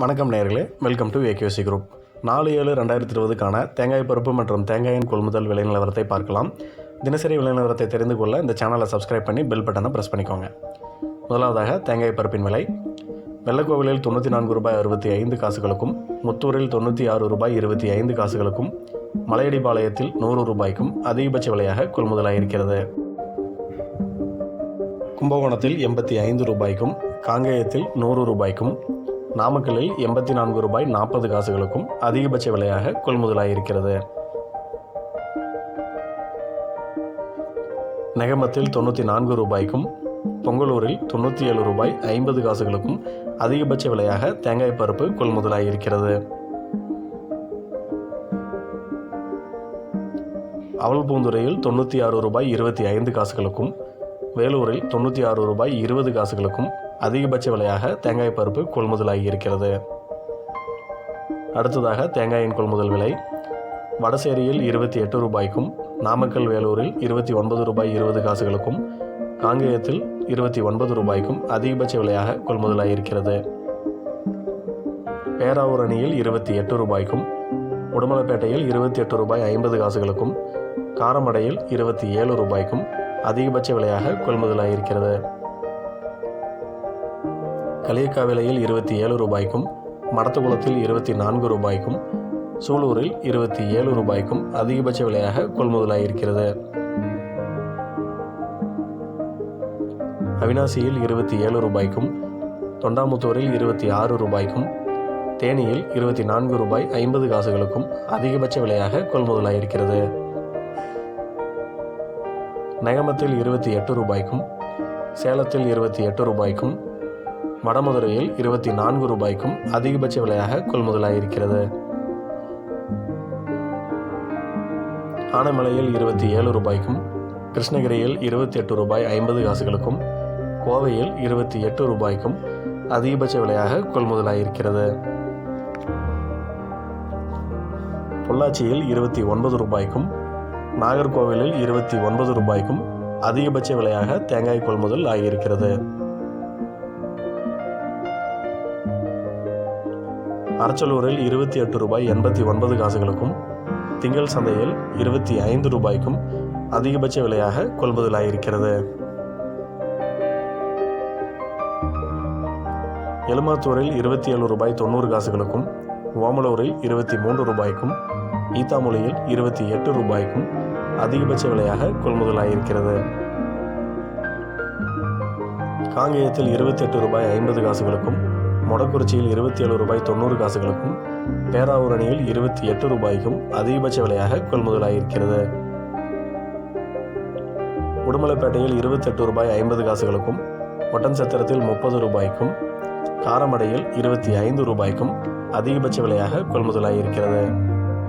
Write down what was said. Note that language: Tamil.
வணக்கம் நேர்களே வெல்கம் டு ஏகேசி குரூப் நாலு ஏழு ரெண்டாயிரத்தி இருபதுக்கான தேங்காய் பருப்பு மற்றும் தேங்காயின் கொள்முதல் விலை நிலவரத்தை பார்க்கலாம். தினசரி விலை நிலவரத்தை தெரிந்து கொள்ள இந்த சேனலை சப்ஸ்கிரைப் பண்ணி பெல் பட்டனை ப்ரெஸ் பண்ணிக்கோங்க. முதலாவதாக தேங்காய் பருப்பின் விலை. வெள்ளக்கோவிலில் தொண்ணூற்றி நான்கு ரூபாய் அறுபத்தி ஐந்து காசுகளுக்கும் முத்தூரில் தொண்ணூற்றி ஆறு ரூபாய் இருபத்தி ஐந்து காசுகளுக்கும் மலையடிபாளையத்தில் நூறு ரூபாய்க்கும் அதிகபட்ச விலையாக கொள்முதலாயிருக்கிறது கும்பகோணத்தில் எண்பத்தி ஐந்து ரூபாய்க்கும் காங்கேயத்தில் நூறு ரூபாய்க்கும் நாமக்கல்லில் எண்பத்தி நான்கு ரூபாய் நாற்பது காசுகளுக்கும் அதிகபட்ச விலையாக கொள்முதலாயிருக்கிறது. நெகமத்தில் தொண்ணூற்றி நான்கு ரூபாய்க்கும் பொங்கலூரில் தொண்ணூற்றி ஏழு ரூபாய் ஐம்பது காசுகளுக்கும் அதிகபட்ச விலையாக தேங்காய் பருப்பு கொள்முதலாயிருக்கிறது. அவல்பூந்துறையில் தொண்ணூற்றி ஆறு ரூபாய் இருபத்தி ஐந்து காசுகளுக்கும் வேலூரில் தொண்ணூற்றி ஆறு ரூபாய் இருபது காசுகளுக்கும் அதிகபட்ச விலையாக தேங்காய் பருப்பு கொள்முதலாகி இருக்கிறது. அடுத்ததாக தேங்காயின் கொள்முதல் விலை வடசேரியில் இருபத்தி எட்டு ரூபாய்க்கும் நாமக்கல் வேலூரில் இருபத்தி ஒன்பது ரூபாய் இருபது காசுகளுக்கும் காங்கேயத்தில் இருபத்தி ஒன்பது ரூபாய்க்கும் அதிகபட்ச விலையாக கொள்முதலாகி இருக்கிறது. பேராவூர் அணியில் இருபத்தி எட்டு ரூபாய்க்கும் உடுமலைப்பேட்டையில் இருபத்தி எட்டு ரூபாய் ஐம்பது காசுகளுக்கும் காரமடையில் இருபத்தி ஏழு ரூபாய்க்கும் அதிகபட்ச விலையாக கொள்முதலாயிருக்கிறது கலியக்கா விலையில் இருபத்தி ஏழு ரூபாய்க்கும் மடத்துக்குளத்தில் இருபத்தி நான்கு ரூபாய்க்கும் சூலூரில் இருபத்தி ஏழு ரூபாய்க்கும் அதிகபட்ச விலையாக கொள்முதலாயிருக்கிறது. அவினாசியில் இருபத்தி ஏழு ரூபாய்க்கும் தொண்டாமுத்தூரில் இருபத்தி ஆறு ரூபாய்க்கும் தேனியில் இருபத்தி நான்கு ரூபாய் ஐம்பது காசுகளுக்கும் அதிகபட்ச விலையாக கொள்முதலாயிருக்கிறது. நகமத்தில் இருபத்தி எட்டு ரூபாய்க்கும் சேலத்தில் இருபத்தி எட்டு ரூபாய்க்கும் வடமதுரையில் இருபத்தி நான்கு ரூபாய்க்கும் அதிகபட்ச விலையாக கொள்முதலாயிருக்கிறது. ஆனைமலையில் இருபத்தி ஏழு ரூபாய்க்கும் கிருஷ்ணகிரியில் இருபத்தி எட்டு ரூபாய் ஐம்பது காசுகளுக்கும் கோவையில் இருபத்தி எட்டு ரூபாய்க்கும் அதிகபட்ச விலையாக கொள்முதலாயிருக்கிறது. பொள்ளாச்சியில் இருபத்தி ஒன்பது ரூபாய்க்கும் நாகர்கோவிலில் இருபத்தி ஒன்பது ரூபாய்க்கும் அதிகபட்ச விலையாக தேங்காய் கொள்முதல் ஆகியிருக்கிறது அரச்சலூரில் இருபத்தி எட்டு ரூபாய் எண்பத்தி ஒன்பது காசுகளுக்கும் திங்கள் சந்தையில் இருபத்தி ஐந்து ரூபாய்க்கும் அதிகபட்ச விலையாக கொள்முதலாயிருக்கிறது. எலுமாத்தூரில் இருபத்தி ஏழு ரூபாய் தொண்ணூறு காசுகளுக்கும் ஓமலூரில் இருபத்தி மூன்று ரூபாய்க்கும் ஈத்தாமொழியில் இருபத்தி எட்டு ரூபாய்க்கும் அதிகபட்ச விலையாக கொள்முதலாயிருக்கிறது. காங்கேயத்தில் இருபத்தி எட்டு ரூபாய் ஐம்பது காசுகளுக்கும் மொடக்குறிச்சியில் இருபத்தி ஏழு ரூபாய் தொண்ணூறு காசுகளுக்கும் பேராவூர் அணியில் இருபத்தி எட்டு ரூபாய்க்கும் அதிகபட்ச விலையாக கொள்முதலாயிருக்கிறது. உடுமலைப்பேட்டையில் இருபத்தெட்டு ரூபாய் ஐம்பது காசுகளுக்கும் ஒட்டன்சத்திரத்தில் முப்பது ரூபாய்க்கும் காரமடையில் இருபத்தி ஐந்து ரூபாய்க்கும் அதிகபட்ச விலையாக கொள்முதலாயிருக்கிறது.